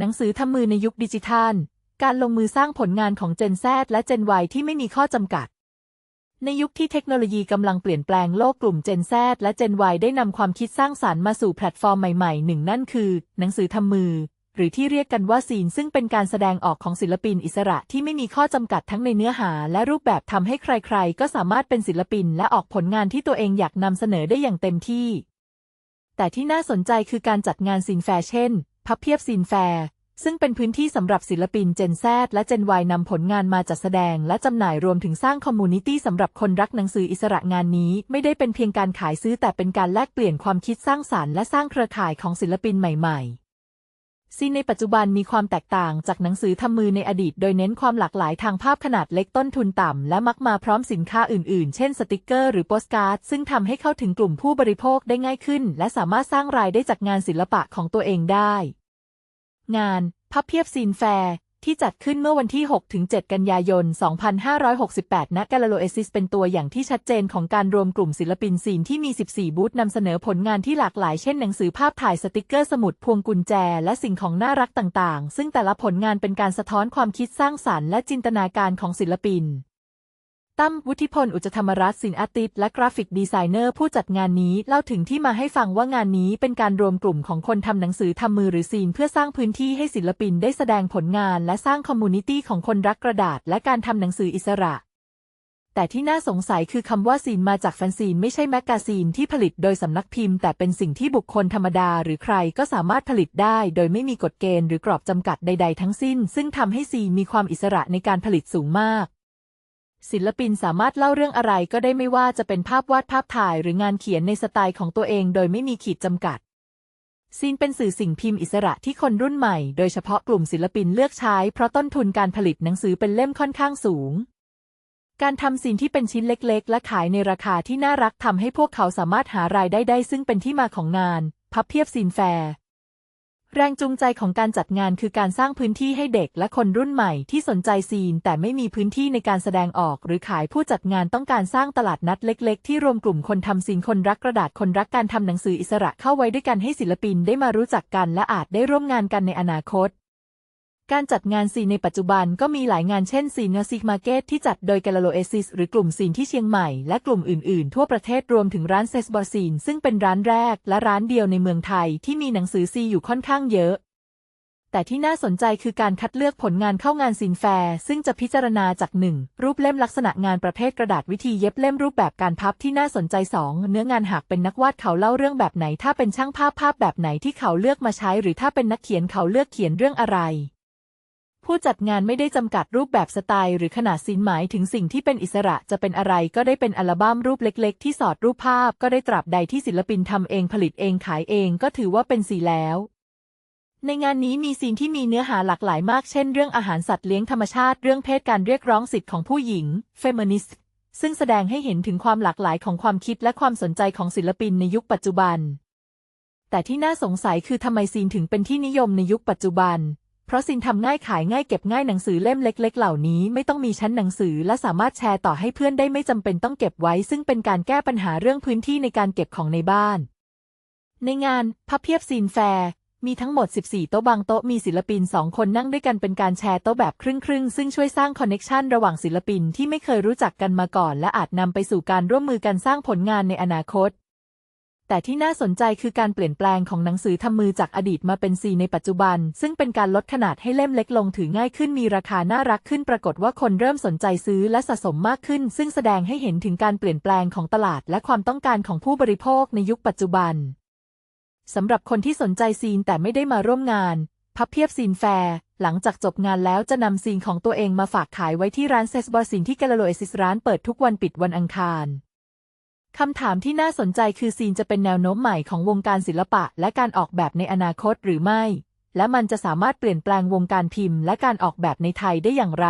หนังสือทำมือในยุคดิจิทัล การลงมือสร้างผลงานของ Gen Z และ Gen Y ที่ไม่มีข้อจำกัด ในยุคที่เทคโนโลยีกำลังเปลี่ยนแปลงโลกกลุ่ม Gen Z และ Gen Y ได้นำความคิดสร้างสารรค์มาสู่แพลตฟอร์มใหม่ๆหนึ่งนั่นคือ หนังสือทำมือ หรือที่เรียกกันว่าซีนซึ่งเป็นการแสดงออกของศิลปินอิสระที่ไม่มีข้อจำกัดทั้งในเนื้อหา และรูปแบบทำให้ใครๆ ก็สามารถเป็นศิลปิน และออกผลงานที่ตัวเองอยากนำเสนอได้อย่างเต็มที่แต่ที่น่าสนใจคือการจัดงานซีนแฟชั่น พับเพียบซีนแฟร์ซึ่งเป็นพื้นที่สำหรับศิลปิน Gen Z และ Gen Y นำผลงานมาจัดแสดง และจำหน่ายรวมถึงสร้างคอมมูนิตี้สำหรับคนรักหนังสืออิสระงานนี้ ไม่ได้เป็นเพียงการขายซื้อแต่เป็นการแลกเปลี่ยนความคิดสร้างสารรค์และสร้างเครือข่ายของศิลปินใหม่ๆซีนในปัจจุบันมีความแตกต่างจากหนังสือทำมือในอดีต โดยเน้นความหลากหลายทางภาพขนาดเล็กต้นทุนต่ำและมักมาพร้อมสินค้าอื่นๆ เช่นสติกเกอร์หรือโปสการ์ดซึ่งทำให้เข้าถึงกลุ่มผู้บริโภคได้ง่ายขึ้น และสามารถสร้างรายได้จากงานศิลปะของตัวเองได้ งาน พับเพียบซีนแฟร์ที่จัดขึ้นเมื่อวันที่ 6-7 กันยายน 2568 ณ กาลาโลเอซิส เป็นตัวอย่างที่ชัดเจนของการรวมกลุ่มศิลปินซีนที่มี 14 บูธนำเสนอผลงานที่หลากหลาย เช่นหนังสือภาพถ่ายสติกเกอร์สมุดพวงกุญแจ และสิ่งของน่ารักต่างๆ ซึ่งแต่ละผลงานเป็นการสะท้อนความคิดสร้างสรรค์และจินตนาการของศิลปิน ตั้มวุฒิพลอุจธรรมรัตน์ศิลป์อาติสต์และกราฟิกดีไซเนอร์ผู้จัดงานนี้เล่าถึงที่มาให้ฟังว่างานนี้เป็นการรวมกลุ่มของคนทำหนังสือทำมือหรือซีน เพื่อสร้างพื้นที่ให้ศิลปินได้แสดงผลงานและสร้างคอมมูนิตี้ของคนรักกระดาษ และการทำหนังสืออิสระ แต่ที่น่าสงสัยคือคำว่าซีนมาจากแฟนซีนไม่ใช่แมกกาซีนที่ผลิตโดยสำนักพิมพ์ แต่เป็นสิ่งที่บุคคลธรรมดา หรือใครก็สามารถผลิตได้ โดยไม่มีกฎเกณฑ์หรือกรอบจำกัดใด ๆ ทั้งสิ้น ซึ่งทำให้ซีนมีความอิสระในการผลิตสูงมาก ศิลปินสามารถเล่าเรื่องอะไรก็ได้ไม่ว่าจะเป็นภาพวาดภาพถ่ายหรืองานเขียนในสไตล์ของตัวเองโดยไม่มีขีดจำกัดซีนเป็นสื่อสิ่งพิมพ์อิสระที่คนรุ่นใหม่ โดยเฉพาะกลุ่มศิลปินเลือกใช้ เพราะต้นทุนการผลิตหนังสือเป็นเล่มค่อนข้างสูง การทำซีนที่เป็นชิ้นเล็กๆ และขายในราคาที่น่ารักทำให้พวกเขาสามารถหารายได้ได้ ซึ่งเป็นที่มาของงาน พับเพียบซีนแฟร์ แรงจูงใจของการจัดงานคือการสร้างพื้นที่ให้เด็กและคนรุ่นใหม่ที่สนใจซีน แต่ไม่มีพื้นที่ในการแสดงออก หรือขายผู้จัดงานต้องการสร้างตลาดนัดเล็ก ๆ ที่รวมกลุ่มคนทำซีนคนรักกระดาษคนรักการทำหนังสืออิสระเข้าไว้ด้วยกันให้ศิลปินได้มารู้จักกันและอาจได้ร่วมงานกันในอนาคต การจัดงานซีนในปัจจุบันก็มีหลายงานเช่นซีนเนอร์ซิกมาร์เก็ตที่จัดโดยกาลาโลเอซิสหรือกลุ่มซีนที่เชียงใหม่และกลุ่มอื่นๆ ทั่วประเทศรวมถึงร้านเซสบอร์ซีนซึ่งเป็นร้านแรกและร้านเดียวในเมืองไทยที่มีหนังสือซีอยู่ค่อนข้างเยอะ แต่ที่น่าสนใจคือการคัดเลือกผลงานเข้างานซีนแฟร์ซึ่งจะพิจารณาจาก 1. รูปเล่มลักษณะงานประเภทกระดาษวิธีเย็บเล่มรูปแบบการพับที่น่าสนใจ 2. เนื้องานหากเป็นนักวาดเขาเล่าเรื่องแบบไหน ถ้าเป็นช่างภาพภาพแบบไหนที่เขาเลือกมาใช้ หรือถ้าเป็นนักเขียนเขาเลือกเขียนเรื่องอะไร ผู้จัดงานไม่ได้จำกัดรูปแบบสไตล์หรือขนาดซีนหมายถึงสิ่งที่เป็นอิสระจะเป็นอะไรก็ได้เป็นอัลบั้มรูปเล็ก ๆ ที่สอดรูปภาพก็ได้ตราบใดที่ศิลปินทำเองผลิตเองขายเองก็ถือว่าเป็นสีแล้วในงานนี้มีซีนที่มีเนื้อหาหลากหลายมาก เช่น เรื่องอาหารสัตว์เลี้ยงธรรมชาติ เรื่องเพศการเรียกร้องสิทธิ์ของผู้หญิง เฟมินิสต์ ซึ่งแสดงให้เห็นถึงความหลากหลายของความคิดและความสนใจของศิลปินในยุคปัจจุบัน แต่ที่น่าสงสัยคือทำไมซีนถึงเป็นที่นิยมในยุคปัจจุบัน เพราะซีนทำง่ายขายง่ายเก็บง่ายหนังสือเล่มเล็ก ๆ เหล่านี้ไม่ต้องมีชั้นหนังสือและสามารถแชร์ต่อให้เพื่อนได้ไม่จำเป็นต้องเก็บไว้ ซึ่งเป็นการแก้ปัญหาเรื่องพื้นที่ในการเก็บของในบ้าน ในงานพับเพียบซีนแฟร์มีทั้งหมด 14 โต๊ะบางโต๊ะมีศิลปิน 2 คนนั่งด้วยกันเป็นการแชร์โต๊ะแบบครึ่งๆ ซึ่งช่วยสร้างคอนเน็ชันระหว่างศิลปินที่ไม่เคยรู้จักกันมาก่อน และอาจนำไปสู่การร่วมมือกันสร้างผลงานในอนาคต แต่ที่น่าสนใจคือการเปลี่ยนแปลงของหนังสือทำมือจากอดีตมาเป็นซีในปัจจุบัน ซึ่งเป็นการลดขนาดให้เล่มเล็กลงถือง่ายขึ้นมีราคาน่ารักขึ้นปรากฏว่าคนเริ่มสนใจซื้อและสะสมมากขึ้น ซึ่งแสดงให้เห็นถึงการเปลี่ยนแปลงของตลาด และความต้องการของผู้บริโภคในยุคปัจจุบันสำหรับคนที่สนใจซีนแต่ไม่ได้มาร่วมงาน พับเพียบซีนแฟร์หลังจากจบงานแล้วจะนำซีนของตัวเองมาฝากขายไว้ที่ร้านเซสบอร์ซีนที่กาลโลเอซิสร้านเปิดทุกวันปิดวันอังคาร คำถามที่น่าสนใจคือซีนจะเป็นแนวโน้มใหม่ของวงการศิลปะ และการออกแบบในอนาคตหรือไม่ และมันจะสามารถเปลี่ยนแปลงวงการพิมพ์ และการออกแบบในไทยได้อย่างไร